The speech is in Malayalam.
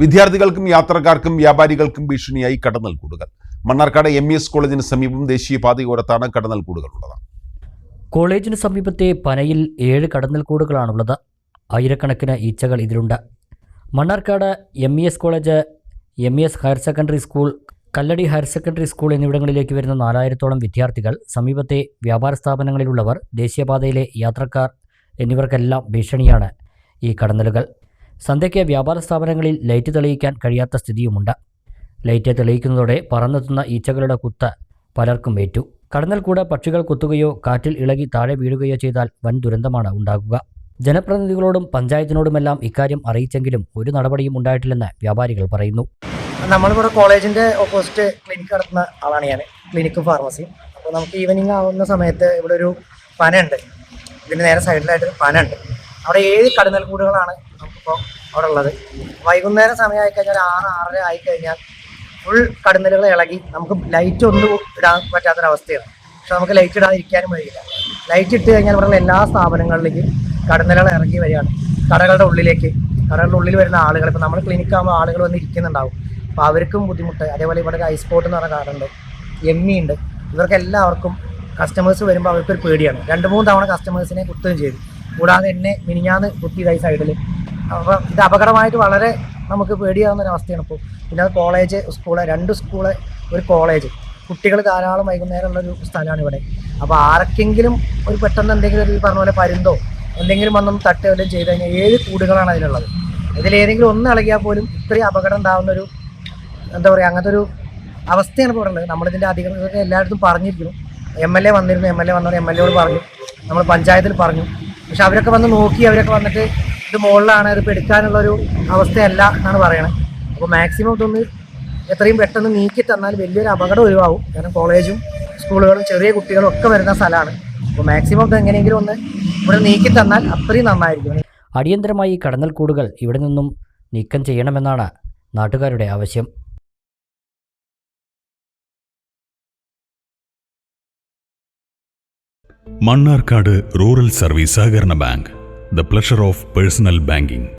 വിദ്യാർത്ഥികൾക്കും യാത്രക്കാർക്കും വ്യാപാരികൾക്കും ഭീഷണിയായി കടന്നൽക്കൂടുകൾ. മണ്ണാർക്കാട് എം ഇ എസ് കോളേജിന് സമീപം ദേശീയപാതയോരത്താണ് കടന്നൽക്കൂടുകൾ ഉള്ളത് കോളേജിന് സമീപത്തെ പനയിൽ ഏഴ് കടന്നൽക്കൂടുകളാണുള്ളത്. ആയിരക്കണക്കിന് ഈച്ചകൾ ഇതിലുണ്ട്. Mannarkkad M E S college M E S higher secondary school Kalladi higher secondary school എന്നിവിടങ്ങളിലേക്ക് വരുന്ന നാലായിരത്തോളം വിദ്യാർത്ഥികൾ സമീപത്തെ വ്യാപാര സ്ഥാപനങ്ങളിലുള്ളവർ ദേശീയപാതയിലെ യാത്രക്കാർ എന്നിവർക്കെല്ലാം ഭീഷണിയാണ് ഈ കടന്നലുകൾ. സന്ധ്യയ്ക്ക് വ്യാപാര സ്ഥാപനങ്ങളിൽ ലൈറ്റ് തെളിയിക്കാൻ കഴിയാത്ത സ്ഥിതിയുമുണ്ട്. ലൈറ്റ് തെളിയിക്കുന്നതോടെ പറന്നെത്തുന്ന ഈച്ചകളുടെ കുത്ത് പലർക്കും ഏറ്റു. കടന്നൽ കൂടെ പക്ഷികൾ കുത്തുകയോ കാറ്റിൽ ഇളകി താഴെ വീഴുകയോ ചെയ്താൽ വൻ ദുരന്തമാണ് ഉണ്ടാകുക. ജനപ്രതിനിധികളോടും പഞ്ചായത്തിനോടുമെല്ലാം ഇക്കാര്യം അറിയിച്ചെങ്കിലും ഒരു നടപടിയും ഉണ്ടായിട്ടില്ലെന്ന് വ്യാപാരികൾ പറയുന്നു. നമ്മളിവിടെ കോളേജിന്റെ ഓപ്പോസിറ്റ് ക്ലിനിക്ക് നടത്തുന്ന ആളാണ് ഞാൻ ക്ലിനിക്കും ഫാർമസിയും അപ്പോൾ നമുക്ക് ഈവനിങ് ആവുന്ന സമയത്ത് ഇവിടെ ഒരു പനയുണ്ട്. ഇതിന് നേരെ സൈഡിലായിട്ട് ഒരു പനയുണ്ട്. അവിടെ ഏഴ് കടന്നൽ കൂടുകളാണ് നമുക്കിപ്പോൾ അവിടെ ഉള്ളത് വൈകുന്നേരം സമയമായി കഴിഞ്ഞാൽ ആറ് ആറര ആയി കഴിഞ്ഞാൽ ഫുൾ കടന്നലുകൾ ഇളകി നമുക്ക് ലൈറ്റ് ഒന്നും ഇടാൻ പറ്റാത്തൊരവസ്ഥയാണ്. പക്ഷെ നമുക്ക് ലൈറ്റ് ഇടാതിരിക്കാനും കഴിയില്ല ലൈറ്റ് ഇട്ട് കഴിഞ്ഞാൽ ഇവിടെയുള്ള എല്ലാ സ്ഥാപനങ്ങളിലേക്കും കടന്നലുകൾ ഇറങ്ങി വരികയാണ്. കടകളുടെ ഉള്ളിലേക്ക് കടകളുടെ ഉള്ളിൽ വരുന്ന ആളുകൾ ഇപ്പോൾ നമ്മൾ ക്ലിനിക്ക് ആകുമ്പോൾ ആളുകൾ വന്ന് ഇരിക്കുന്നുണ്ടാവും. അപ്പോൾ അവർക്കും ബുദ്ധിമുട്ട്. അതേപോലെ ഇവിടെ ഐസ് പോട്ട് എന്ന് പറഞ്ഞ കാടുണ്ട് എമ്മി ഉണ്ട്. ഇവർക്കെല്ലാവർക്കും കസ്റ്റമേഴ്സ് വരുമ്പോൾ അവർക്കൊരു പേടിയാണ്. രണ്ട് മൂന്ന് തവണ കസ്റ്റമേഴ്സിനെ കുത്തുകയും ചെയ്തു. കൂടാതെ എന്നെ മിനിഞ്ഞാന്ന് കുത്തിയതായി സൈഡിൽ അപ്പോൾ ഇത് അപകടമായിട്ട് വളരെ നമുക്ക് പേടിയാവുന്ന ഒരു അവസ്ഥയാണ് ഇപ്പോൾ പിന്നെ അത് കോളേജ് സ്കൂൾ രണ്ട് സ്കൂൾ ഒരു കോളേജ് കുട്ടികൾ ധാരാളം വൈകുന്നേരമുള്ള ഒരു സ്ഥലമാണ് ഇവിടെ. അപ്പോൾ ആർക്കെങ്കിലും ഒരു പെട്ടെന്ന് എന്തെങ്കിലും ഒരു പറഞ്ഞ പോലെ പരുന്തോ എന്തെങ്കിലും വന്നൊന്ന് തട്ട് വല്ലതും ചെയ്ത് കഴിഞ്ഞാൽ ഏഴ് കൂടുകളാണ് അതിലുള്ളത്. ഇതിലേതെങ്കിലും ഒന്ന് ഇളകിയാൽ പോലും ഇത്രയും അപകടം ഉണ്ടാകുന്ന ഒരു എന്താ പറയുക അങ്ങനത്തെ ഒരു അവസ്ഥയാണ് ഇപ്പോൾ ഉള്ളത്. നമ്മളിതിന്റെ അധികൃതർക്ക് എല്ലായിടത്തും പറഞ്ഞിരിക്കുന്നു. എം എൽ എ വന്നിരുന്നു എം എൽ എ വന്നവർ എം എൽ എയോട് പറഞ്ഞു. നമ്മൾ പഞ്ചായത്തിൽ പറഞ്ഞു. പക്ഷെ അവരൊക്കെ വന്ന് നോക്കി അവരൊക്കെ വന്നിട്ട് ഇത് മുകളിലാണ് ഇതിപ്പോൾ എടുക്കാനുള്ള ഒരു അവസ്ഥയല്ല എന്നാണ് പറയുന്നത് അപ്പോൾ മാക്സിമം ഇതൊന്ന് എത്രയും പെട്ടെന്ന് നീക്കി തന്നാൽ വലിയൊരു അപകടം ഒഴിവാകും കാരണം കോളേജും സ്കൂളുകളും ചെറിയ കുട്ടികളും ഒക്കെ വരുന്ന സ്ഥലമാണ്. അപ്പോൾ മാക്സിമം ഇത് എങ്ങനെയെങ്കിലും ഒന്ന് ഇവിടെ നീക്കി തന്നാൽ അത്രയും നന്നായിരിക്കും. അടിയന്തരമായി കടന്നൽ കടന്നൽക്കൂടുകൾ ഇവിടെ നിന്നും നീക്കം ചെയ്യണമെന്നാണ് നാട്ടുകാരുടെ ആവശ്യം. മണ്ണാർക്കാട് റൂറൽ സർവീസ് സഹകരണ bank. The pleasure of personal banking.